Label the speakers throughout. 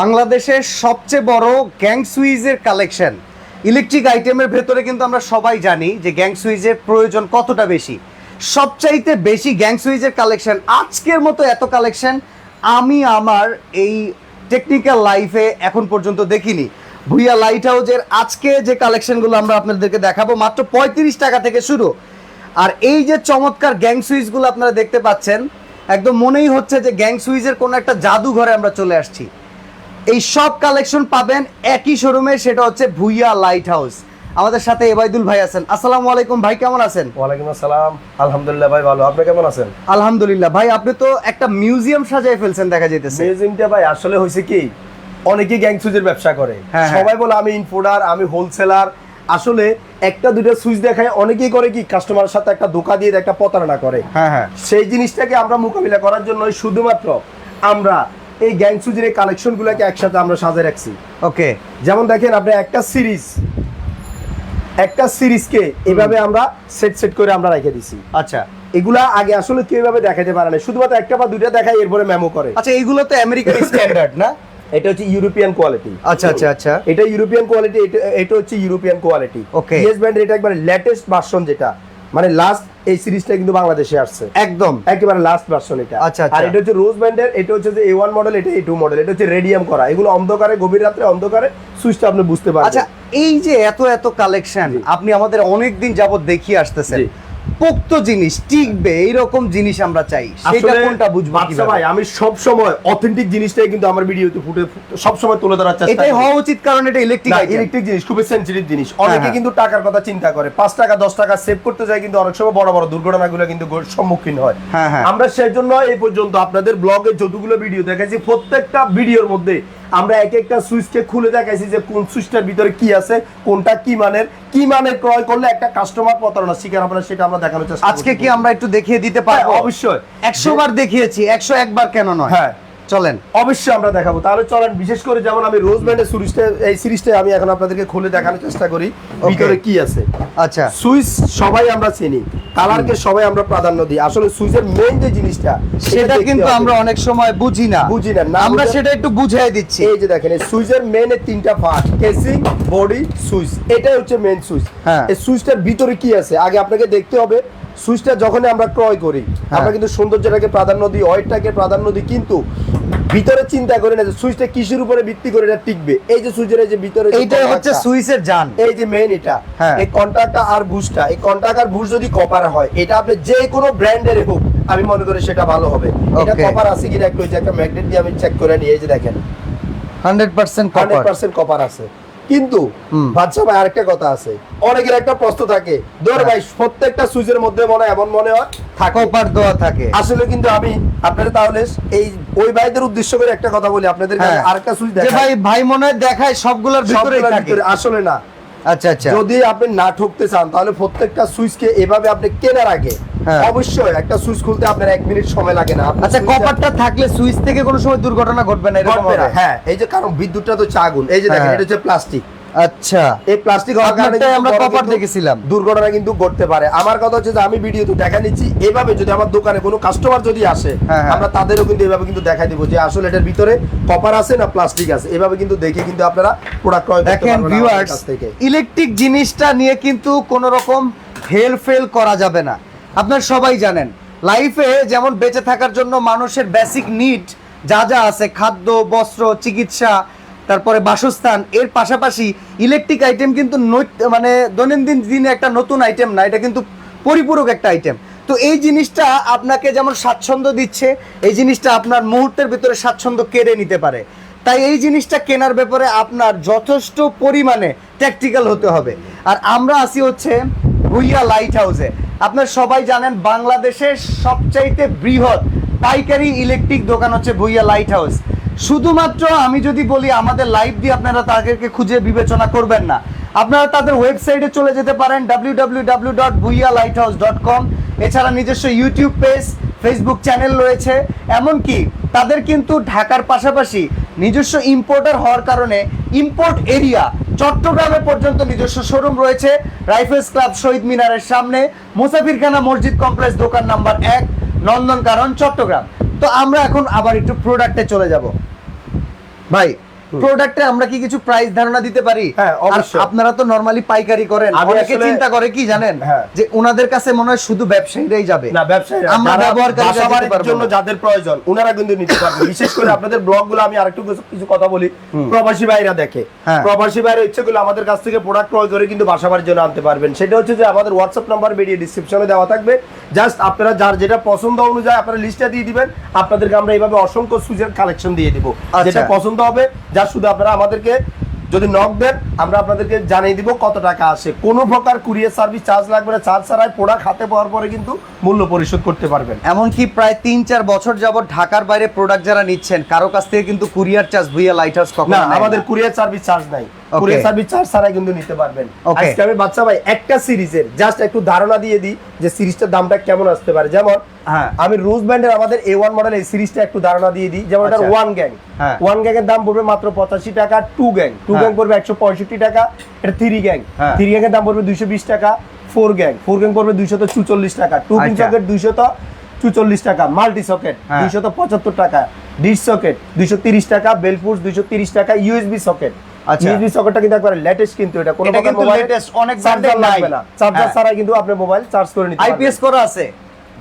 Speaker 1: বাংলাদেশের সবচেয়ে বড় গ্যাং সুইজের কালেকশন। ইলেকট্রিক আইটেমের ভেতরে কিন্তু আমরা সবাই জানি যে গ্যাং সুইজের প্রয়োজন কতটা বেশি। সবচাইতে বেশি গ্যাং সুইজের কালেকশন আজকের মতো এত কালেকশন আমি আমার এই টেকনিক্যাল লাইফে এখন পর্যন্ত দেখিনি। ভুইয়া লাইট হাউজের আজকে যে কালেকশনগুলো আমরা আপনাদেরকে দেখাবো মাত্র পঁয়ত্রিশ টাকা থেকে শুরু। আর এই যে চমৎকার গ্যাং সুইচগুলো আপনারা দেখতে পাচ্ছেন, একদম মনেই হচ্ছে যে গ্যাং সুইচের কোনো একটা জাদুঘরে আমরা চলে আসছি। এই সব কালেকশন পাবেন একই শোরুমে সেটা হচ্ছে ভুইয়া লাইট হাউস আমাদের সাথে এবাইদুল ভাই আছেন। আসসালামু আলাইকুম ভাই কেমন আছেন?
Speaker 2: ওয়ালাইকুম আসসালাম। আলহামদুলিল্লাহ ভাই ভালো। আপনি কেমন আছেন?
Speaker 1: আলহামদুলিল্লাহ। ভাই আপনি তো একটা মিউজিয়াম সাজায় ফেলছেন দেখা যেতেছে
Speaker 2: মিউজিয়ামটা ভাই আসলে হয়েছে কি অনেকেই গ্যাং সুইচের ব্যবসা করে।
Speaker 1: হ্যাঁ, হ্যাঁ।
Speaker 2: সবাই বলে আমি ইনফোডার আমি হোলসেলার আসলে একটা দুটো সুইচ দেখায় অনেকেই করে কি কাস্টমারের সাথে একটা ধোকা দিয়ে একটা প্রতারণা করে।
Speaker 1: হ্যাঁ হ্যাঁ।
Speaker 2: সেই জিনিসটাকে আমরা মোকাবিলা করার জন্য শুধুমাত্র আমরা এই গ্যাং সুইচের এই কালেকশনগুলোকে একসাথে আমরা সাজে রাখছি।
Speaker 1: ওকে
Speaker 2: যেমন দেখেন আপনি একটা সিরিজ একটা সিরিজকে এভাবে আমরা সেট সেট করে আমরা রেখে দিছি।
Speaker 1: আচ্ছা।
Speaker 2: এগুলা আগে আসলে কেউ এভাবে দেখাতে পারে না শুধুমাত্র একটা বা দুইটা দেখায় এরপরে মেমো করে।
Speaker 1: আচ্ছা এগুলো তো আমেরিকান স্ট্যান্ডার্ড না?
Speaker 2: এটা হচ্ছে ইউরোপিয়ান কোয়ালিটি
Speaker 1: আচ্ছা আচ্ছা আচ্ছা।
Speaker 2: এটা ইউরোপিয়ান কোয়ালিটি এটা হচ্ছে European quality
Speaker 1: okay
Speaker 2: yes band এটা একবার লেটেস্ট ভার্সন যেটা। মানে লাস্ট এই সিরিজটা কিন্তু বাংলাদেশে আসছে।
Speaker 1: একদম।
Speaker 2: একেবারে লাস্ট ভার্সন এটা।
Speaker 1: আচ্ছা, আচ্ছা।
Speaker 2: আর এটা হচ্ছে রোজ ব্যান্ডের এটা হচ্ছে যে এ ওয়ান মডেল এটা এ টু মডেল এটা হচ্ছে রেডিয়াম করা। এগুলো অন্ধকারে গভীর রাত্রে অন্ধকারে সুইচটা আপনি বুঝতে পারবেন।
Speaker 1: আচ্ছা এই যে এত এত কালেকশন আপনি আমাদের অনেক দিন যাবত দেখিয়ে আসতেছেন। পোক্ত জিনিস টিকবে এইরকম জিনিস আমরা চাই। সেটা কোনটা বুঝব
Speaker 2: বাদশা ভাই আমি সব সময় অথেন্টিক জিনিসটাই কিন্তু আমার ভিডিওতে ফুটে সব সময় তুলে ধরার চেষ্টা
Speaker 1: এটাই হওয়া উচিত কারণ এটা ইলেকট্রিক
Speaker 2: ইলেকট্রিক জিনিস খুবই সেন্সিটিভ জিনিস। অনেকে
Speaker 1: হ্যাঁ।
Speaker 2: কিন্তু টাকার কথা চিন্তা করে। পাঁচ টাকা দশ টাকা সেভ করতে যায় কিন্তু অনেক সময় বড় বড় দুর্ঘটনাগুলো কিন্তু সম্মুখীন হয়।
Speaker 1: হ্যাঁ, হ্যাঁ।
Speaker 2: আমরা সেই জন্য এই পর্যন্ত আপনাদের ব্লগে যতগুলো ভিডিও দেখাইছি প্রত্যেকটা ভিডিওর মধ্যে আমরা এক একটা সুইচকে খুলে দেখাইছি যে কোন সুইচটার ভিতরে কি আছে কোনটা কি মানের কি মানের ক্রয় করলে একটা কাস্টমার প্রতারণা শিকার হবে সেটা আমরা দেখানোর চেষ্টা
Speaker 1: আজকে কি আমরা একটু দেখিয়ে দিতে
Speaker 2: হ্যাঁ,
Speaker 1: পারব?
Speaker 2: অবশ্যই।
Speaker 1: একশো বার দেখিয়েছি একশো একবার কেন নয়?
Speaker 2: হ্যাঁ।
Speaker 1: চলেন।
Speaker 2: অবশ্যই আমরা দেখাবো। তাহলে চলেন বিশেষ করে যেমন আমি রোজ ব্যান্ডের সিরিজটা এই সিরিজটা আমি এখন আপনাদেরকে খুলে দেখানোর চেষ্টা করি ভিতরে কি আছে।
Speaker 1: আচ্ছা।
Speaker 2: সুইচ সবাই আমরা চিনি কালারকে সবাই আমরা প্রাধান্য দিই। আসলে সুইচের মেইন যে জিনিসটা
Speaker 1: সেটা কিন্তু আমরা অনেক সময় বুঝি না।
Speaker 2: বুঝি না,
Speaker 1: আমরা সেটা একটু বুঝাই দিচ্ছি।
Speaker 2: এই যে দেখেন এই সুইচের মেইন এর তিনটা পার্ট কেসিং বডি সুইচ এটাই হচ্ছে মেইন সুইচ
Speaker 1: হ্যাঁ।
Speaker 2: এই সুইচটার ভিতরে কি আছে? আগে আপনাকে দেখতে হবে সুইচটা যখন আমরা ক্রয় করি
Speaker 1: হ্যাঁ।
Speaker 2: আমরা কিন্তু সৌন্দর্যটাকে প্রাধান্য দিই অয়েলটাকে প্রাধান্য দিই কিন্তু ভিতরে চিন্তা করি না যে সুইচটা কিসের উপরে ভিত্তি করে এটা টিকবে। এই যে সুইচের এই যে ভিতরে যে
Speaker 1: এইটাই হচ্ছে সুইচের জান
Speaker 2: এই যে মেইন এটা
Speaker 1: হ্যাঁ।
Speaker 2: এই কন্ট্রাক্টটা আর বুস্টটা এই কন্ট্রাক্ট আর বুস্ট যদি কপার হয় এটা আপনি যে কোনো ব্র্যান্ডের হোক আমি মনে করি সেটা ভালো হবে। এটা কপার আছে কিনা একটু একটা ম্যাগনেট দিয়ে আমি চেক করে নিয়ে এই যে দেখেন।
Speaker 1: Hundred percent
Speaker 2: hundred
Speaker 1: copper
Speaker 2: percent copper আছে। কিন্তু
Speaker 1: বাচ্চা
Speaker 2: বাদশা ভাই আরেকটা কথা আছে। অনেকের একটা প্রশ্ন থাকে ধর। ভাই প্রত্যেকটা সুইচের মধ্যে মনে হয় এমন মনে হয়? থাকো
Speaker 1: পার দেওয়া থাকে।
Speaker 2: আসলে কিন্তু আমি আপনাদের তাহলে এই ওই ভাইদের উদ্দেশ্য করে একটা কথা বলি আপনাদের
Speaker 1: হ্যাঁ।
Speaker 2: আরেকটা সুইচ দেখাই।
Speaker 1: ভাই ভাই মনে হয় দেখায় সবগুলোর
Speaker 2: ভিতরে আসলে না।
Speaker 1: আচ্ছা আচ্ছা
Speaker 2: যদি আপনি না ঠকতে চান তাহলে প্রত্যেকটা সুইচকে এভাবে আপনি কেনার আগে
Speaker 1: হ্যাঁ।
Speaker 2: অবশ্যই একটা সুইচ খুলতে আপনার এক মিনিট সময় লাগে না
Speaker 1: আচ্ছা কপারটা থাকলে সুইচ থেকে কোনো সময় দুর্ঘটনা ঘটবে না এরকম?
Speaker 2: হ্যাঁ এই যে কারণ বিদ্যুৎটা তো চাগুন এই যে দেখেন
Speaker 1: হ্যাঁ।
Speaker 2: এটা হচ্ছে প্লাস্টিক
Speaker 1: আচ্ছা।
Speaker 2: এই প্লাস্টিক
Speaker 1: আমরা কপার দেখেছিলাম।
Speaker 2: দুর্ঘটনা কিন্তু ঘটতে পারে। আমার কথা হচ্ছে যে আমি দেখা নিচ্ছি। এভাবে যদি আমার দোকানে কোনো কাস্টমার যদি আসে
Speaker 1: হ্যাঁ, হ্যাঁ।
Speaker 2: আমরা তাদেরও কিন্তু এভাবে কিন্তু দেখাই দিব যে আসলে এটার ভিতরে কপার আছে না প্লাস্টিক আছে। এভাবে কিন্তু দেখে কিন্তু আপনারা প্রোডাক্ট ক্রয়
Speaker 1: দেখেন ভিউয়ার্স
Speaker 2: থেকে।
Speaker 1: ইলেকট্রিক জিনিসটা নিয়ে কিন্তু কোনো রকম হেল ফেল করা যাবে না। আপনার সবাই জানেন লাইফে যেমন বেঁচে থাকার জন্য মানুষের বেসিক নিড যা যা আছে খাদ্য বস্ত্র চিকিৎসা তারপরে বাসস্থান, এর পাশাপাশি ইলেকট্রিক আইটেম কিন্তু মানে দৈনন্দিন দিনে একটা নতুন আইটেম না, এটা কিন্তু পরিপূরক একটা আইটেম তো এই জিনিসটা আপনাকে যেমন স্বাচ্ছন্দ্য দিচ্ছে, এই জিনিসটা আপনার মুহূর্তের ভিতরে স্বাচ্ছন্দ্য কেড়ে নিতে পারে। তাই এই জিনিসটা কেনার ব্যাপারে আপনার যথেষ্ট পরিমাণে ট্যাকটিক্যাল হতে হবে। আর আমরা আসি হচ্ছে ভুইয়া লাইট হাউসে আপনার সবাই জানেন বাংলাদেশের সবচাইতে বৃহৎ পাইকারি ইলেকট্রিক দোকান হচ্ছে ভুইয়া লাইট হাউস শুধুমাত্র আমি যদি বলি আমাদের লাইভ দিয়ে আপনারা তাদেরকে খুঁজে বিবেচনা করবেন না। আপনারা তাদের ওয়েবসাইটে চলে যেতে পারেন W dot lighthouse dot com এছাড়া নিজস্ব ইউটিউব পেজ ফেসবুক চ্যানেল রয়েছে। এমনকি তাদের কিন্তু ঢাকার পাশাপাশি নিজস্ব ইম্পোর্টার হওয়ার কারণে ইম্পোর্ট এরিয়া চট্টগ্রামে পর্যন্ত নিজস্ব শোরুম রয়েছে। রাইফেলস ক্লাব শহীদ মিনারের সামনে, মুসাফিরখানা মসজিদ কমপ্লেক্স দোকান নাম্বার এক, নন্দনকানন, চট্টগ্রাম। তো আমরা এখন আবার একটু প্রোডাক্টে চলে যাব। ভাই প্রোডাক্টে আমরা কি কিছু প্রাইস ধারণা দিতে পারি?
Speaker 2: হ্যাঁ।
Speaker 1: আপনারা তো নরমালি পাইকারি করেন। অনেকে চিন্তা করে কি জানেন?
Speaker 2: হ্যাঁ।
Speaker 1: যে ওনাদের কাছে মনে হয় শুধু ব্যবসায়ীরাই যাবে।
Speaker 2: না ব্যবসায়ী
Speaker 1: আমরা
Speaker 2: বাসাবাড়ির জন্য যাদের প্রয়োজন ওনারা কিন্তু নিতে পারবে। বিশেষ করে আপনাদের ব্লগগুলো আমি আরেকটু কিছু- কথা বলি। প্রবাসী ভাইরা দেখে।
Speaker 1: হ্যাঁ।
Speaker 2: প্রবাসী ভাইরা ইচ্ছে করলে আমাদের কাছ থেকে প্রোডাক্ট ক্রয় করে কিন্তু বাসাবাড়ির জন্য আনতে পারবেন। সেটা হচ্ছে যে আমাদের হোয়াটসঅ্যাপ নাম্বার ভিডিও ডিসক্রিপশনে দেওয়া থাকবে। জাস্ট আপনারা যার যেটা পছন্দ অনুযায়ী আপনারা লিস্টটা দিয়ে দিবেন। আপনাদেরকে আমরা এইভাবে অসংখ্য সুজের কালেকশন দিয়ে দিব।
Speaker 1: আচ্ছা।
Speaker 2: যেটা পছন্দ হবে যা শুধু আপনারা আমাদেরকে যদি নক দেন আমরা আপনাদেরকে জানিয়ে দিব কত টাকা আসে। কোনো প্রকার কুরিয়ার সার্ভিস চার্জ লাগবে না। চার্জ ছাড়াই প্রোডাক্ট হাতে পাওয়ার পরে কিন্তু মূল্য পরিশোধ করতে পারবেন।
Speaker 1: এমনকি প্রায় তিন চার বছর যাবৎ ঢাকার বাইরে প্রোডাক্ট যারা নিচ্ছেন কারও কাছ থেকে কিন্তু courier charge Bhuiyan light house কখনো
Speaker 2: না আমাদের। কুরিয়ার সার্ভিস চার্জ নাই। কুরিয়ার সার্ভিস চার্জ ছাড়াই কিন্তু নিতে পারবেন আজকে আমি বাচ্চা ভাই একটা সিরিজের জাস্ট একটু ধারণা দিয়ে দিই যে সিরিজটার দামটা কেমন আসতে পারে যেমন
Speaker 1: হ্যাঁ।
Speaker 2: আমি রোজ ব্যান্ডের আমাদের এ ওয়ান মডেল এই সিরিজটা একটু ধারণা দিয়ে দিই যেমন এটা
Speaker 1: আচ্ছা।
Speaker 2: One gang. ওয়ান গ্যাং এর দাম পড়বে মাত্র পঁচাশি টাকা টু গ্যাং টু। গ্যাং পড়বে একশো পঁয়ষট্টি টাকা এটা থ্রি গ্যাং। থ্রি গ্যাং এর দাম পড়বে দুইশো বিশ টাকা ফোর গ্যাং ফোর গ্যাং পড়বে দুইশত চুচল্লিশ টাকা টু
Speaker 1: আচ্ছা।
Speaker 2: সকেট দুইশত চুচল্লিশ টাকা মাল্টি সকেট
Speaker 1: হ্যাঁ।
Speaker 2: দুইশত পঁচাত্তর টাকা ডিশ সকেট দুইশো তিরিশ টাকা বেলপুস দুইশো তিরিশ টাকা ইউএসবি সকেট। ইউএসবি সকেটটা কিন্তু একবারে লেটেস্ট কিন্তু এটা। কোনো প্রকার
Speaker 1: কিন্তু
Speaker 2: মোবাইলে
Speaker 1: latest, অনেক
Speaker 2: চার্জার লাগবে না। চার্জার ছাড়া কিন্তু আপনি মোবাইল চার্জ করে নিতে পারবেন।
Speaker 1: আইপিএস করা আছে।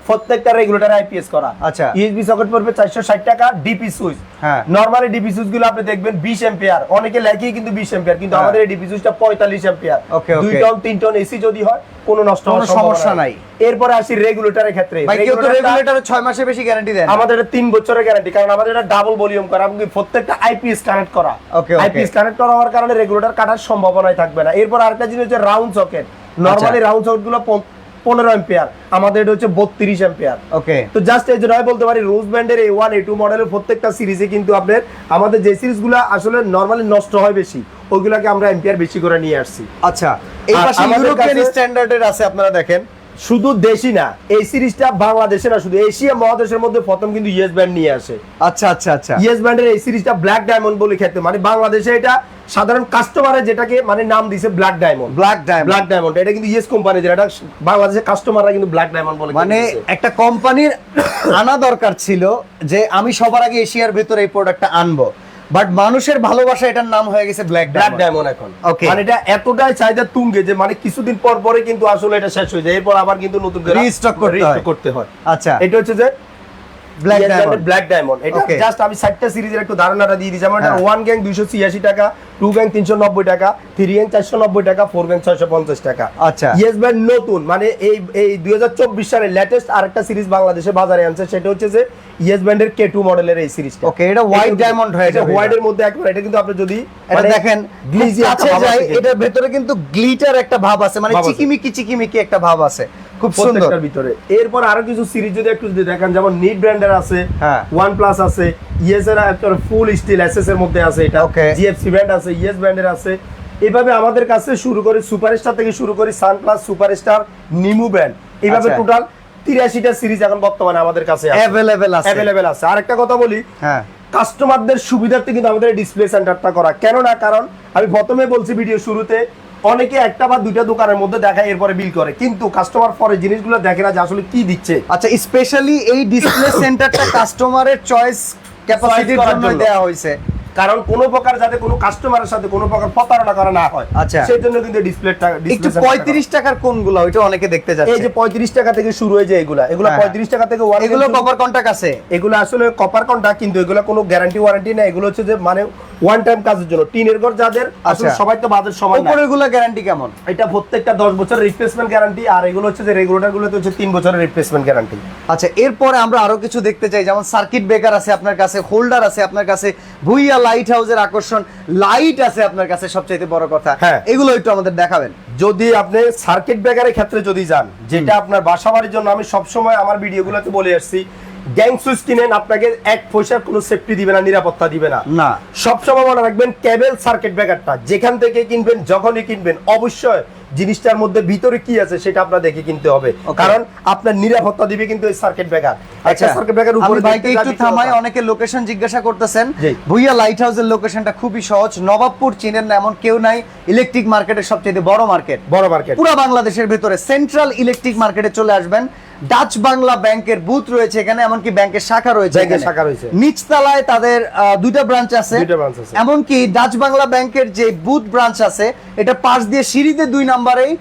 Speaker 2: প্রত্যেকটা রেগুলেটর আইপিএস করা
Speaker 1: আচ্ছা।
Speaker 2: ইউএসবি সকেট পড়বে 460 টাকা ডিপি সুইচ
Speaker 1: হ্যাঁ।
Speaker 2: নরমালি ডিপি সুইচগুলো আপনি দেখবেন 20 এম্পিয়ার অনেকে লেখেই কিন্তু 20 এম্পিয়ার কিন্তু
Speaker 1: হ্যাঁ।
Speaker 2: আমাদের এই ডিপি সুইচটা 45 এম্পিয়ার
Speaker 1: Okay, okay.
Speaker 2: দুই টন তিন টন এসি যদি হয় কোনো নষ্ট হওয়ার
Speaker 1: সমস্যা নাই।
Speaker 2: এরপরে আসি রেগুলেটরের ক্ষেত্রে
Speaker 1: ভাই কেউ তো
Speaker 2: Regulator টা-
Speaker 1: মাসের বেশি গ্যারান্টি দেন
Speaker 2: আমাদের এটা তিন বছরের গ্যারান্টি কারণ আমাদের এটা ডাবল ভলিউম করা এবং প্রত্যেকটা আইপিএস কানেক্ট করা
Speaker 1: Okay, okay.
Speaker 2: আইপিএস কানেক্ট করা হওয়ার কারণে রেগুলেটর কাটার সম্ভাবনাই থাকবে না এরপর আরেকটা জিনিস হচ্ছে রাউন্ড সকেট নরমালি রাউন্ড সকেটগুলো পনেরো এম্পিয়ার আমাদের এটা হচ্ছে বত্রিশ এম্পিয়ার
Speaker 1: ওকে
Speaker 2: তো জাস্ট এই জন্য বলতে পারি রোজ ব্যান্ডের এ ওয়ান এ টু মডেলের প্রত্যেকটা সিরিজে কিন্তু আপনার আমাদের যে সিরিজগুলো আসলে নর্মালি নষ্ট হয় বেশি ওইগুলোকে আমরা এম্পিয়ার বেশি করে নিয়ে আসছি।
Speaker 1: আচ্ছা এই পাশে ইউরোপিয়ান স্ট্যান্ডার্ডের আছে আপনারা দেখেন।
Speaker 2: শুধু দেশি না এই সিরিজটা বাংলাদেশে না শুধু এশিয়া মহাদেশের মধ্যে প্রথম কিন্তু ইয়েস ব্যান্ড নিয়ে আসে।
Speaker 1: আচ্ছা আচ্ছা আচ্ছা।
Speaker 2: ইয়েস ব্যান্ডের এই সিরিজটা ব্ল্যাক ডায়মন্ড বলে খেতে মানে বাংলাদেশে এটা সাধারণ কাস্টমারের যেটাকে মানে নাম দিছে black diamond
Speaker 1: black diamond
Speaker 2: black diamond এটা কিন্তু ইয়েস কোম্পানি যেটা বাংলাদেশের কাস্টমাররা কিন্তু ব্ল্যাক ডায়মন্ড বলে
Speaker 1: মানে একটা কোম্পানির আনা দরকার ছিল যে আমি সবার আগে এশিয়ার ভিতরে এই প্রোডাক্টটা আনব। বাট মানুষের ভালোবাসা এটার নাম হয়ে গেছে ব্ল্যাক
Speaker 2: ব্ল্যাক
Speaker 1: ডায়মন্ড
Speaker 2: এখন।
Speaker 1: ওকে
Speaker 2: মানে এটা এতটাই চাহিদা তুঙ্গে যে মানে কিছুদিন পর পরে কিন্তু আসলে এটা শেষ হয়ে যায়। এরপর আবার কিন্তু নতুন করে
Speaker 1: রিস্টক করতে হয়। আচ্ছা।
Speaker 2: এটা হচ্ছে যে
Speaker 1: ব্ল্যাক ডায়মন্ড
Speaker 2: ব্ল্যাক ডায়মন্ড এটা জাস্ট আমি সাতটা সিরিজের একটু ধারণাটা দিয়ে দিই যেমন। ওয়ান গ্যাং দুইশো ছিয়াশি টাকা টু গ্যাং তিনশো নব্বই টাকা থ্রি গ্যাং চারশো নব্বই টাকা ফোর গ্যাং ছয়শো পঞ্চাশ টাকা।
Speaker 1: আচ্ছা।
Speaker 2: ইয়েস ব্যান্ড নতুন। মানে এই এই দুই হাজার চব্বিশ সালের লেটেস্ট আরেকটা সিরিজ বাংলাদেশে বাজারে আনছে সেটা হচ্ছে যে ইয়েস ব্যান্ডের কে টু মডেলের এই সিরিজটা
Speaker 1: Okay, এটা white diamond হয়ে যাবে
Speaker 2: হোয়াইট এর মধ্যে একবার এটা কিন্তু আপনি যদি
Speaker 1: এটা
Speaker 2: মানে
Speaker 1: দেখেন
Speaker 2: গ্লিজি
Speaker 1: কাছে যাই এটার ভেতরে কিন্তু গ্লিটার একটা ভাব আছে মানে
Speaker 2: আছে।
Speaker 1: চিকিমিকি চিকিমিকি একটা ভাব আছে। খুব সুন্দর।
Speaker 2: ভিতরে। এরপর আরও কিছু সিরিজ যদি একটু যদি দেখেন যেমন নিট ব্র্যান্ডের আছে
Speaker 1: হ্যাঁ।
Speaker 2: ওয়ান প্লাস আছে এর একটা ফুল স্টিল এসএস এর মধ্যে আছে এটা। জিএফসি ব্র্যান্ড আছে ব্র্যান্ডের আছে। এভাবে আমাদের কাছে শুরু করে সুপারস্টার থেকে শুরু করি সান প্লাস সুপারস্টার নিমু ব্র্যান্ড এইভাবে। টোটাল তিরাশিটা সিরিজ এখন বর্তমানে আমাদের কাছে
Speaker 1: অ্যাভেলেবেল আছে।
Speaker 2: অ্যাভেলেবেল আছে। আরেকটা কথা বলি
Speaker 1: হ্যাঁ।
Speaker 2: কাস্টমারদের সুবিধার্থে কিন্তু আমাদের ডিসপ্লে সেন্টারটা করা। কেননা কারণ আমি প্রথমে বলছি ভিডিও শুরুতে অনেকে একটা বা দুইটা দোকানের মধ্যে দেখায় এরপরে বিল করে। কিন্তু কাস্টমার পরে জিনিসগুলো দেখে না যে আসলে কি দিচ্ছে।
Speaker 1: আচ্ছা স্পেশালি এই ডিসপ্লে সেন্টারটা কাস্টমারের চয়েস ক্যাপাসিটির জন্য। দেওয়া হয়েছে।
Speaker 2: কারণ কোনো প্রকার যাতে কোনো কাস্টমারের সাথে কোনো প্রকার প্রতারণা করা না হয়।
Speaker 1: আচ্ছা।
Speaker 2: সেই জন্য কিন্তু ডিসপ্লেটা
Speaker 1: একটু পঁয়ত্রিশ টাকার কোনগুলো? ওইটা অনেকে দেখতে যাচ্ছে।
Speaker 2: এই যে পঁয়ত্রিশ টাকা থেকে শুরু হয়ে যায় এগুলা। এগুলা
Speaker 1: হ্যাঁ।
Speaker 2: পঁয়ত্রিশ টাকা থেকে one
Speaker 1: এগুলো
Speaker 2: থেকে
Speaker 1: কভার কন্টাক্ট আছে।
Speaker 2: এগুলো আসলে কপার কন্টা কিন্তু এগুলো কোনো গ্যারান্টি ওয়ারেন্টি না এগুলো হচ্ছে যে মানে ওয়ান টাইম কাজের জন্য। টিনের ঘর যাদের আসলে
Speaker 1: আচ্ছা।
Speaker 2: সবাই তো বাজেট সমান না
Speaker 1: উপরেরগুলো গ্যারান্টি কেমন?
Speaker 2: এটা প্রত্যেকটা দশ বছরের রিপ্লেসমেন্ট গ্যারান্টি আর এগুলো হচ্ছে যে রেগুলেটর গুলোতে হচ্ছে তিন বছরের রিপ্লেসমেন্ট গ্যারান্টি
Speaker 1: আচ্ছা এরপরে আমরা আরও কিছু দেখতে চাই। যেমন সার্কিট ব্রেকার আছে আপনার কাছে হোল্ডার আছে আপনার কাছে ভুইয়া লাইট হাউসের আকর্ষণ লাইট আছে আপনার কাছে সবচাইতে বড় কথা।
Speaker 2: হ্যাঁ।
Speaker 1: এগুলো একটু আমাদের দেখাবেন।
Speaker 2: যদি আপনি সার্কিট ব্রেকারের ক্ষেত্রে যদি যান যেটা আপনার বাসা বাড়ির জন্য আমি সবসময় আমার ভিডিওগুলোতে বলে আসছি গ্যাং সুইচ কিনেন আপনাকে এক পয়সার কোনো সেফটি দিবে না নিরাপত্তা দিবে না।
Speaker 1: না।
Speaker 2: সবসময় মনে রাখবেন কেবল সার্কিট ব্রেকারটা যেখান থেকে কিনবেন যখনই কিনবেন অবশ্যই জিনিসটার মধ্যে ভিতরে কি আছে সেটা আপনার দেখে কিনতে হবে। কারণ আপনার নিরাপত্তা দিবে কিন্তু এই সার্কিট ব্রেকার আচ্ছা সার্কিট ব্রেকার উপরে বাইকে
Speaker 1: একটু থামাই অনেকে লোকেশন জিজ্ঞাসা করতেছেন। ভুইয়া লাইট হাউসের লোকেশনটা খুবই সহজ। নবাবপুর চিনেন না এমন কেউ নাই। ইলেকট্রিক মার্কেটের সবচেয়ে বড় মার্কেট
Speaker 2: বড় মার্কেট
Speaker 1: পুরো বাংলাদেশের ভিতরে সেন্ট্রাল ইলেকট্রিক মার্কেটে চলে আসবেন। ডাচ বাংলা ব্যাংকের বুথ রয়েছে এখানে এমনকি ব্যাংকের শাখা রয়েছে
Speaker 2: ব্যাংকের
Speaker 1: এখানে।
Speaker 2: শাখা রয়েছে।
Speaker 1: নিচতলায় তাদের দুইটা ব্রাঞ্চ আছে
Speaker 2: দুইটা ব্রাঞ্চ আছে।
Speaker 1: এমনকি ডাচ বাংলা ব্যাংকের যে বুথ ব্রাঞ্চ আছে এটা পাশ দিয়ে সিঁড়িতে দুই নাম্বারেই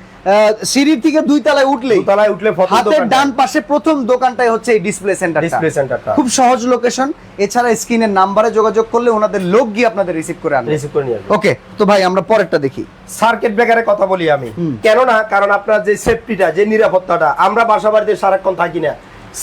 Speaker 1: সিঁড়ির থেকে দুই তলায় উঠলেই
Speaker 2: তলায় উঠলে
Speaker 1: হাতের ডান পাশে প্রথম দোকানটাই হচ্ছে এই ডিসপ্লে সেন্টার
Speaker 2: ডিসপ্লে সেন্টারটা।
Speaker 1: খুব সহজ লোকেশন এছাড়া স্ক্রিনের নাম্বারে যোগাযোগ করলে ওনাদের লোক গিয়ে আপনাদের রিসিভ করে আনবে।
Speaker 2: রিসিভ করে নিয়ে আসবে।
Speaker 1: ওকে তো ভাই আমরা পরেরটা দেখি।
Speaker 2: সার্কিট ব্রেকারের কথা বলি আমি। কেননা কারণ আপনার যে সেফটিটা যে নিরাপত্তাটা আমরা বাসা বাড়িতে সারাক্ষণ থাকি না।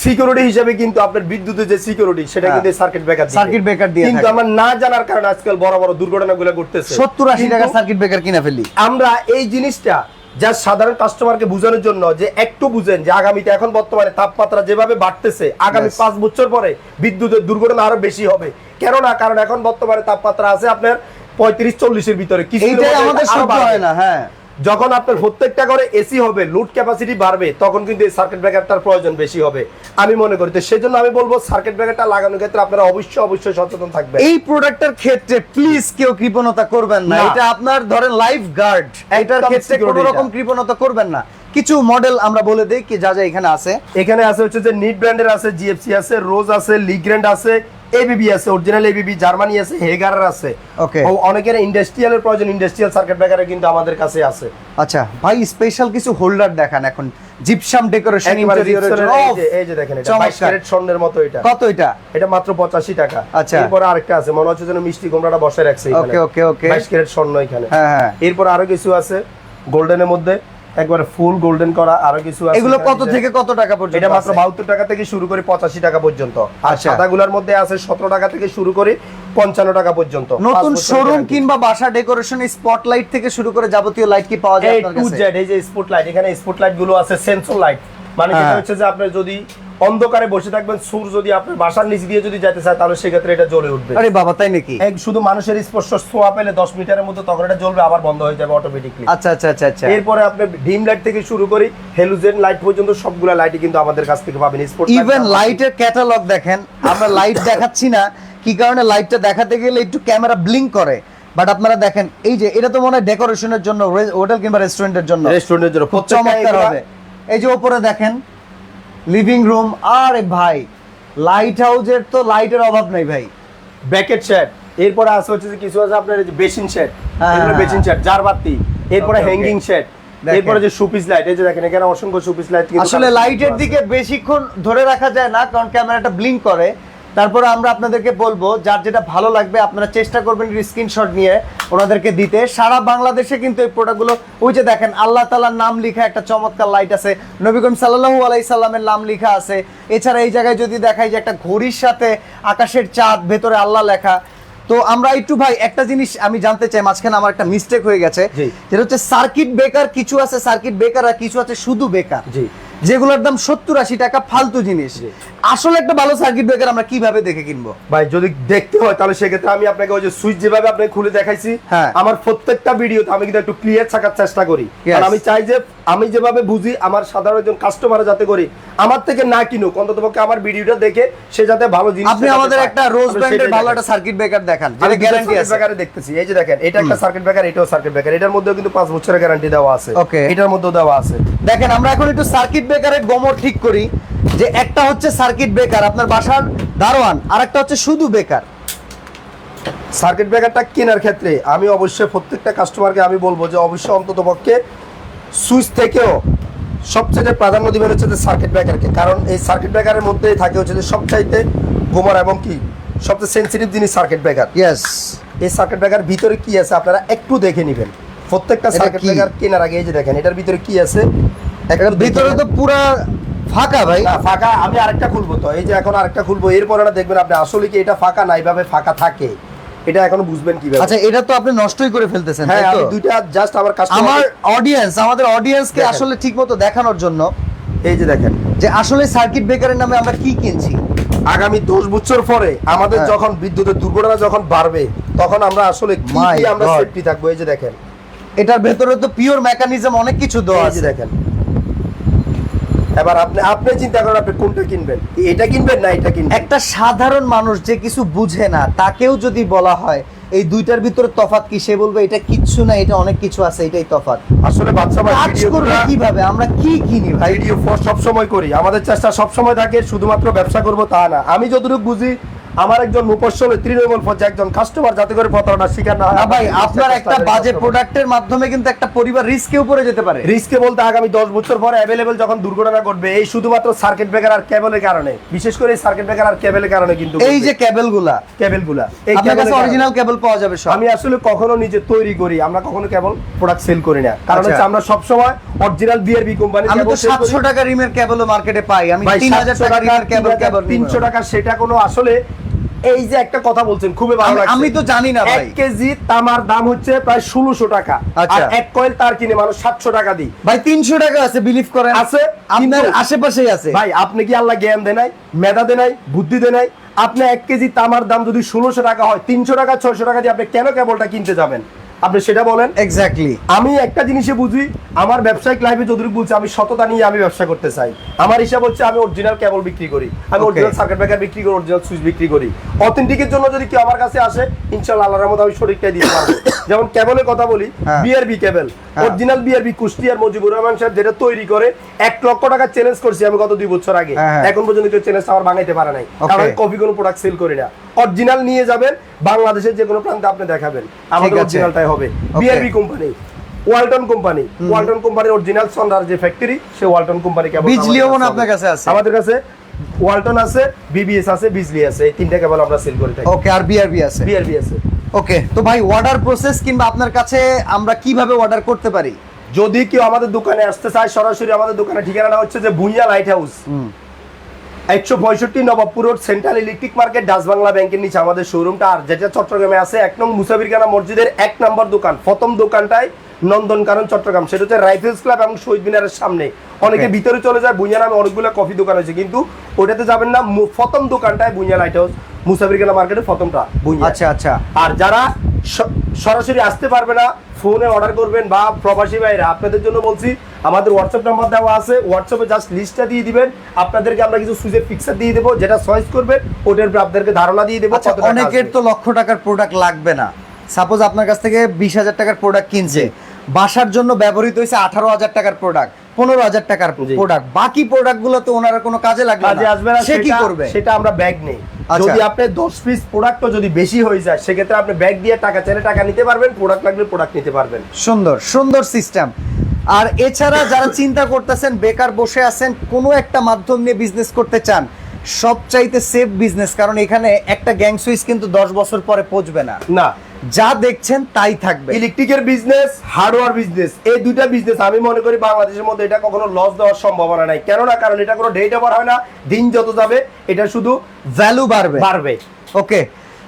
Speaker 2: সিকিউরিটি হিসেবে কিন্তু আপনার বিদ্যুতের যে সিকিউরিটি সেটা
Speaker 1: হ্যাঁ।
Speaker 2: কিন্তু সার্কিট ব্রেকার
Speaker 1: Circuit breaker দিয়ে
Speaker 2: কিন্তু। আমরা না জানার কারণে আজকাল বড় বড় দুর্ঘটনাগুলো ঘটতেছে।
Speaker 1: সত্তর আশি
Speaker 2: কিন্তু
Speaker 1: টাকা সার্কিট ব্রেকার কিনে ফেললি
Speaker 2: আমরা এই জিনিসটা যা সাধারণ কাস্টমারকে বোঝানোর জন্য যে একটু বুঝেন যে আগামীতে এখন বর্তমানে তাপমাত্রা যেভাবে বাড়তেছে আগামী পাঁচ বছর পরে বিদ্যুতের দুর্ঘটনা আরও বেশি হবে। কেননা কারণ এখন বর্তমানে তাপমাত্রা আছে আপনার পঁয়ত্রিশ চল্লিশের ভিতরে। কিছু
Speaker 1: আমাদের। হয় না হ্যাঁ।
Speaker 2: যখন আপনার প্রত্যেকটা করে এসি হবে লোড ক্যাপাসিটি বাড়বে তখন কিন্তু এই সার্কিট ব্রেকারটার প্রয়োজন বেশি হবে। আমি মনে করি তো সেজন্য আমি বলব সার্কিট ব্রেকারটা লাগানোর ক্ষেত্রে আপনারা অবশ্যই অবশ্যই সচেতন থাকবেন।
Speaker 1: এই প্রোডাক্টের ক্ষেত্রে প্লিজ কেউ কৃপণতা করবেন না। এটা আপনার ধরেন লাইফ গার্ড এটার ক্ষেত্রে কোনো রকম কৃপণতা করবেন না। কিছু মডেল আমরা বলে দেই কি যা যা এখানে আছে।
Speaker 2: এখানে আছে হচ্ছে যে নিট ব্র্যান্ডের আছে জিএফসি আছে রোজ আছে লিগ্র্যান্ড আছে এবিবি আছে অরিজিনাল এবিবি জার্মানি আছে হেগারের আছে।
Speaker 1: Okay.
Speaker 2: ও অনেকের ইন্ডাস্ট্রিয়ালের প্রয়োজন ইন্ডাস্ট্রিয়াল সার্কিট ব্রেকারে কিন্তু আমাদের কাছে আছে।
Speaker 1: আচ্ছা ভাই স্পেশাল কিছু হোল্ডার দেখান এখন। জিপসাম ডেকোরেশন
Speaker 2: এই যে- দেখেন এটা 22 ক্যারেট স্বর্ণের মতো এটা।
Speaker 1: কত এটা?
Speaker 2: এটা মাত্র পঁচাশি টাকা।
Speaker 1: আচ্ছা।
Speaker 2: এরপর আরেকটা আছে মনে হচ্ছে যেন মিষ্টি কুমড়াটা বসে রাখছে এখানে।
Speaker 1: ওকে ওকে ওকে
Speaker 2: 22 ক্যারেট স্বর্ণ এখানে।
Speaker 1: হ্যাঁ হ্যাঁ।
Speaker 2: এরপর আরও কিছু আছে গোল্ডেনের মধ্যে। একবারে ফুল গোল্ডেন করা আরও কিছু আছে
Speaker 1: এগুলো কত থেকে কত টাকা পর্যন্ত
Speaker 2: এটা মাত্র
Speaker 1: আছে?
Speaker 2: বাহাত্তর টাকা থেকে শুরু করে পঁচাশি টাকা পর্যন্ত। আর সাদাগুলোর মধ্যে আছে সতেরো টাকা থেকে শুরু করে পঞ্চান্ন টাকা পর্যন্ত।
Speaker 1: নতুন শোরুম কিংবা বাসা ডেকোরেশন স্পটলাইট থেকে শুরু করে যাবতীয় লাইট কি পাওয়া যায় আপনার কাছে?
Speaker 2: এই যে স্পট লাইট এখানে স্পটলাইটগুলো আছে সেন্সর লাইট মানে যেটা
Speaker 1: হ্যাঁ।
Speaker 2: হচ্ছে যে আপনি যদি অন্ধকারে বসে থাকবেন সুর যদি আপনার বাসার নিচ দিয়ে যদি যেতে চায় তাহলে সেক্ষেত্রে এটা জ্বলে উঠবে।
Speaker 1: আরে বাবা তাই নাকি?
Speaker 2: এক শুধু মানুষের স্পর্শ ছোঁয়া পেলে দশ মিটারের মধ্যে তখন এটা জ্বলবে আবার বন্ধ হয়ে যাবে অটোমেটিকলি
Speaker 1: আচ্ছা আচ্ছা আচ্ছা আচ্ছা।
Speaker 2: এরপরে আপনি ডিম লাইট থেকে শুরু করি হেলুজেন লাইট পর্যন্ত সবগুলা লাইটই কিন্তু আমাদের কাছ থেকে পাবেন স্পট
Speaker 1: ইভেন লাইটের ক্যাটালগ দেখেন আমরা লাইট দেখাচ্ছি না কি কারণে লাইটটা দেখাতে গেলে একটু ক্যামেরা ব্লিঙ্ক করে। বাট আপনারা দেখেন এই যে এটা তো মনে হয় ডেকোরেশনের জন্য হোটেল কিংবা রেস্টুরেন্টের জন্য।
Speaker 2: রেস্টুরেন্টের জন্য।
Speaker 1: খুব চমৎকার হবে। এই যে উপরে দেখেন লিভিং রুম আরে ভাই লাইট হাউসের তো লাইটের অভাব নাই ভাই।
Speaker 2: ব্যাকেট শেড এরপরে আছে হচ্ছে যে কিছু আছে আপনার বেসিন শেড বেসিন শেড জার বাতি। এরপরে. হ্যাঙ্গিং শেড এরপরে যে সুপিস লাইট এই যে দেখেন এখানে অসংখ্য সুপিস লাইট
Speaker 1: আসলে লাইটের দিকে বেশিক্ষণ ধরে রাখা যায় না কারণ ক্যামেরাটা ব্লিঙ্ক করে। তারপরে আমরা আপনাদেরকে বলব যার যেটা ভালো লাগবে আপনারা চেষ্টা করবেন স্ক্রিনশট নিয়ে ওনাদেরকে দিতে। সারা বাংলাদেশে কিন্তু এই প্রোডাক্টগুলো ওই যে দেখেন আল্লাহ তালার নাম লেখা একটা চমৎকার লাইট আছে। নবীগম সাল্লাহু আলাই সাল্লামের নাম লেখা আছে। এছাড়া এই জায়গায় যদি দেখাই যে একটা ঘড়ির সাথে আকাশের চাঁদ ভেতরে আল্লাহ লেখা। তো আমরা একটু ভাই একটা জিনিস আমি জানতে চাই মাঝখানে আমার একটা মিস্টেক হয়ে গেছে। যেটা হচ্ছে সার্কিট বেকার কিছু আছে সার্কিট বেকার আর কিছু আছে শুধু বেকার। যেগুলোর দাম সত্তর আশি টাকা ফালতু জিনিস। আসলে একটা ভালো সার্কিট ব্রেকার আমরা কীভাবে দেখে কিনবো?
Speaker 2: ভাই যদি দেখতে হয় তাহলে সেক্ষেত্রে আমি আপনাকে ওই যে সুইচ যেভাবে আপনাকে খুলে দেখাইছি
Speaker 1: হ্যাঁ।
Speaker 2: আমার প্রত্যেকটা ভিডিওতে আমি কিন্তু একটু ক্লিয়ার থাকার চেষ্টা করি। কারণ আমি চাই যে আমি যেভাবে বুঝি আমার সাধারণ একজন কাস্টমার যাতে করি আমার থেকে না কিনুক অন্তত পক্ষে আমার ভিডিওটা দেখে সে যাতে ভালো জিনিস
Speaker 1: আপনি আমাদের একটা রোজ ব্র্যান্ডের ভালো একটা সার্কিট ব্রেকার দেখান যেটা গ্যারান্টি আছে।
Speaker 2: ব্রেকারে দেখতেছি এই যে দেখেন এটা একটা সার্কিট ব্রেকার এটাও সার্কিট ব্রেকার এটার মধ্যেও কিন্তু পাঁচ বছরের গ্যারান্টি দেওয়া আছে।
Speaker 1: ওকে
Speaker 2: এটার মধ্যেও দেওয়া আছে।
Speaker 1: দেখেন আমরা এখন একটু সার্কিট ব্রেকারের গমর ঠিক করি। যে একটা হচ্ছে সার্কিট ব্রেকার আপনার বাসার দারোয়ান আর একটা হচ্ছে শুধু বেকার
Speaker 2: সার্কিট ব্রেকারটা কেনার ক্ষেত্রে আমি অবশ্যই প্রত্যেকটা কাস্টমারকে আমি বলব যে অবশ্যই অন্তত পক্ষে সুইচ থেকেও সবচেয়ে প্রাধান্য দিবেন হচ্ছে যে সার্কিট ব্রেকারকে। কারণ এই সার্কিট ব্রেকারের মধ্যেই থাকে হচ্ছে যে সবচাইতে গোমর এবং কি সবচেয়ে সেন্সিটিভ জিনিস সার্কিট ব্রেকার।
Speaker 1: ইয়েস
Speaker 2: এই সার্কিট ব্রেকার ভিতরে কি আছে আপনারা একটু দেখে নেবেন। প্রত্যেকটা সার্কিট ব্রেকার কেনার আগে এই যে দেখেন এটার ভিতরে কি আছে?
Speaker 1: ভিতরে তো পুরা ফাঁকা ভাই?
Speaker 2: ফাঁকা আমি আরেকটা খুলবো তো। এই যে এখন আরেকটা খুলবো। এরপরে না দেখবেন আপনি আসলে কি এটা ফাঁকা না এইভাবে ফাঁকা থাকে? এটা এখনও বুঝবেন কীভাবে?
Speaker 1: আচ্ছা এটা তো আপনি নষ্টই করে ফেলতেছেন
Speaker 2: হ্যাঁ আমি দুইটা জাস্ট আমার
Speaker 1: আমার অডিয়েন্স আমাদের অডিয়েন্সকে। আসলে ঠিকমতো দেখানোর জন্য
Speaker 2: এই যে দেখেন।
Speaker 1: যে আসলে সার্কিট ব্রেকারের নামে আমরা কি কিনছি?
Speaker 2: আগামী দশ বছর পরে আমাদের
Speaker 1: হ্যাঁ।
Speaker 2: যখন বিদ্যুতের দুর্ঘটনা যখন বাড়বে তখন আমরা আসলে কি আমরা সেফটি থাকব? এই যে দেখেন।
Speaker 1: এটার ভেতরে তো পিওর মেকানিজম অনেক কিছু দেওয়া আছে।
Speaker 2: দেখেন। এবার আপনি আপনি চিন্তা করেন আপনি কোনটা কিনবেন? এটা কিনবেন না এটা কিনবেন?
Speaker 1: একটা সাধারণ মানুষ যে কিছু বুঝে না তাকেও যদি বলা হয় এই দুইটার ভিতরে তফাৎ কি? সে বলবে এটা কিচ্ছু না এটা অনেক কিছু আছে এটাই তফাৎ।
Speaker 2: আসলে বাচ্চা ভাই
Speaker 1: কাজ করবে কীভাবে? আমরা কি কিনি ভাই?
Speaker 2: ভিডিও সব সময় করি। আমাদের চেষ্টা সব সময় থাকে শুধুমাত্র ব্যবসা করব তা না। আমি যতটুকু বুঝি আমার একজন মুপস্সল তৃণমূল পর্যায়ে একজন কাস্টমার যাতে করে প্রতারণার শিকার না হয়।
Speaker 1: ভাই আপনার একটা বাজে প্রোডাক্টের মাধ্যমে কিন্তু একটা পরিবার রিস্কেও পড়ে যেতে পারে।
Speaker 2: রিস্কে বলতে আগামী দশ বছর পরে অ্যাভেলেবল যখন দুর্ঘটনা ঘটবে এই শুধুমাত্র সার্কিট ব্রেকার আর কেবলের কারণে। বিশেষ করে সার্কিট ব্রেকার আর কেবলের কারণে কিন্তু
Speaker 1: এই যে
Speaker 2: কেবলগুলা কেবলগুলা এই
Speaker 1: কাছে। অরিজিনাল কেবল পাওয়া যাবে সব।
Speaker 2: আমি আসলে কখনো নিজে তৈরি করি আমরা কখনো কেবল প্রোডাক্ট সেল করি না। কারণ
Speaker 1: আচ্ছা।
Speaker 2: হচ্ছে আমরা সবসময় অরিজিনাল বিআরবি কোম্পানি
Speaker 1: আমি তো সাতশো টাকা রিমের কেবলও মার্কেটে পাই। আমি তিন হাজার টাকা রিমের কেবল কেবল
Speaker 2: তিনশো টাকা সেটা কোনো আসলে এই যে একটা কথা বলছেন খুবই ভালো লাগছে।
Speaker 1: আমি তো জানি না ভাই।
Speaker 2: 1 কেজি তামার দাম হচ্ছে প্রায় 1600 টাকা। আর
Speaker 1: আচ্ছা।
Speaker 2: এক কয়েল তার কিনে মানুষ সাতশো টাকা দিই।
Speaker 1: ভাই তিনশো টাকা আছে বিলিভ করেন।
Speaker 2: আছে,
Speaker 1: আপনার আশেপাশেই আছে।
Speaker 2: ভাই আপনি কি আল্লাহ জ্ঞান দেয় নাই মেধা দেয় নাই বুদ্ধি দেয় নাই? আপনি এক কেজি তামার দাম যদি ষোলোশো টাকা হয় তিনশো টাকা ছয়শো টাকা দিয়ে আপনি কেন কেবলটা কিনতে যাবেন? আপনি সেটা বলেন।
Speaker 1: এক্স্যাক্টলি
Speaker 2: আমি একটা জিনিসে বুঝি আমার ব্যবসায়িক লাইফে যতটুকু বলছি আমি সততা নিয়ে আমি ব্যবসা করতে চাই। আমার হিসাব হচ্ছে আমি অরিজিনাল কেবল বিক্রি করি আমি. অরিজিনাল সার্কিট ব্রেকার বিক্রি করি অরিজিনাল সুইচ বিক্রি করি। অথেন্টিকের জন্য যদি কেউ আমার কাছে আসে ইনশাআল্লাহ আল্লাহর মতো আমি সঠিকটাই দিতে পারব। যেমন কেবলের কথা বলি। বিআরবি কেবল। অরিজিনাল বিআরবি কুষ্টিয়ার মজিবুর রহমান সাহেব যেটা তৈরি করে এক লক্ষ টাকা চ্যালেঞ্জ করছি আমি গত দুই বছর আগে।
Speaker 1: হ্যাঁ, হ্যাঁ।
Speaker 2: এখন পর্যন্ত কেউ চ্যালেঞ্জ আমার ভাঙাইতে পারে নাই। কারণ কপি কোনো প্রোডাক্ট সেল করি না। অরিজিনাল নিয়ে যাবেন বাংলাদেশের যে কোনো প্রান্তে আপনি দেখাবেন। আমাদের। অরিজিনালটাই হবে। BRB company Walton company Walton কোম্পানির অরিজিনাল সন্ডার যে ফ্যাক্টরি সে ওয়ালটন কোম্পানি কেবল
Speaker 1: বিজলিও মনে আপনার কাছে আছে।
Speaker 2: আমাদের কাছে ওয়ালটন আছে বিবিএস আছে বিজলি আছে এই তিনটা কেবল আমরা সেল করে থাকি।
Speaker 1: ওকে আর বিআরবি আছে?
Speaker 2: বিআরবি আছে।
Speaker 1: ওকে তো ভাই অর্ডার প্রসেস কিংবা আপনার কাছে আমরা কীভাবে অর্ডার করতে পারি?
Speaker 2: যদি কেউ আমাদের দোকানে আসতে চায় সরাসরি আমাদের দোকানে ঠিকানাটা হচ্ছে যে ভুইয়া লাইট হাউস একশো পঁয়ষট্টি Nawabpur road central electric market ডাস বাংলা ব্যাংকের নিচে আমাদের শোরুমটা আর যেটা চট্টগ্রামে আছে এক নং মুসাফিরখানা মসজিদের এক নম্বর দোকান। প্রথম দোকানটায় নন্দনকানন চট্টগ্রাম। সেটা হচ্ছে রাইফেলস ক্লাব এবং শহীদ মিনারের সামনে। অনেকে ভিতরে চলে যায় বুঝিয়া নামে অনেকগুলো কফি দোকান আছে কিন্তু ওটাতে যাবেন না প্রথম দোকানটায় বুঝিয়া লাইট হাউস মুসাফিরখানা মার্কেটের প্রথমটা বুইয়া
Speaker 1: আচ্ছা আচ্ছা।
Speaker 2: আর যারা সরাসরি আসতে পারবে না ফোনে অর্ডার করবেন বা প্রবাসী ভাইরা আপনাদের জন্য বলছি আমাদের হোয়াটসঅ্যাপ নাম্বার দেওয়া আছে হোয়াটসঅ্যাপে জাস্ট লিস্টটা দিয়ে দিবেন আপনাদেরকে আমরা কিছু সুইচের পিকচার দিয়ে দেবো যেটা চয়েস করবেন ওটার উপরে আপনাদেরকে ধারণা দিয়ে দেবো
Speaker 1: আচ্ছা অনেকের তো লক্ষ টাকার প্রোডাক্ট লাগবে না। সাপোজ আপনার কাছ থেকে বিশ হাজার টাকার প্রোডাক্ট কিনছে। বাসার জন্য ব্যবহৃত হয়েছে আঠারো হাজার টাকার প্রোডাক্ট পনেরো হাজার টাকার প্রোডাক্ট বাকি প্রোডাক্টগুলো তো ওনারা কোনো কাজে লাগবে
Speaker 2: কাজে আসবে না
Speaker 1: সে কি করবে?
Speaker 2: সেটা আমরা ব্যাগ নেই।
Speaker 1: আচ্ছা।
Speaker 2: যদি আপনি দশ পিস প্রোডাক্টও যদি বেশি হয়ে যায় সেক্ষেত্রে আপনি ব্যাগ দিয়ে টাকা চাইলে টাকা নিতে পারবেন প্রোডাক্ট লাগলে প্রোডাক্ট নিতে পারবেন।
Speaker 1: সুন্দর সুন্দর সিস্টেম আর এছাড়া যারা চিন্তা করতেছেন বেকার বসে আছেন কোনো একটা মাধ্যম নিয়ে বিজনেস করতে চান সবচাইতে সেফ বিজনেস কারণ এখানে একটা গ্যাং সুইচ কিন্তু দশ বছর পরে পচবে না।
Speaker 2: না।
Speaker 1: যা দেখছেন তাই থাকবে।
Speaker 2: ইলেকট্রিকের বিজনেস হার্ডওয়্যার বিজনেস এই দুইটা বিজনেস আমি মনে করি বাংলাদেশের মধ্যে এটা কখনো লস দেওয়ার সম্ভাবনা নাই। কেননা কারণ এটা কোনো ডেট ওভার হয় না দিন যত যাবে এটা শুধু
Speaker 1: ভ্যালু বাড়বে।
Speaker 2: বাড়বে।
Speaker 1: ওকে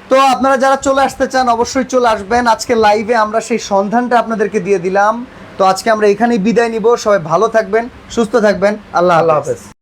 Speaker 1: তো আপনারা যারা চলে আসতে চান অবশ্যই চলে আসবেন। আজকে লাইভে আমরা সেই সন্ধানটা আপনাদেরকে দিয়ে দিলাম। তো আজকে আমরা এখানেই বিদায় নিব। সবাই ভালো থাকবেন সুস্থ থাকবেন। আল্লাহ
Speaker 2: আল্লাহ
Speaker 1: হাফেজ।
Speaker 2: হাফেজ।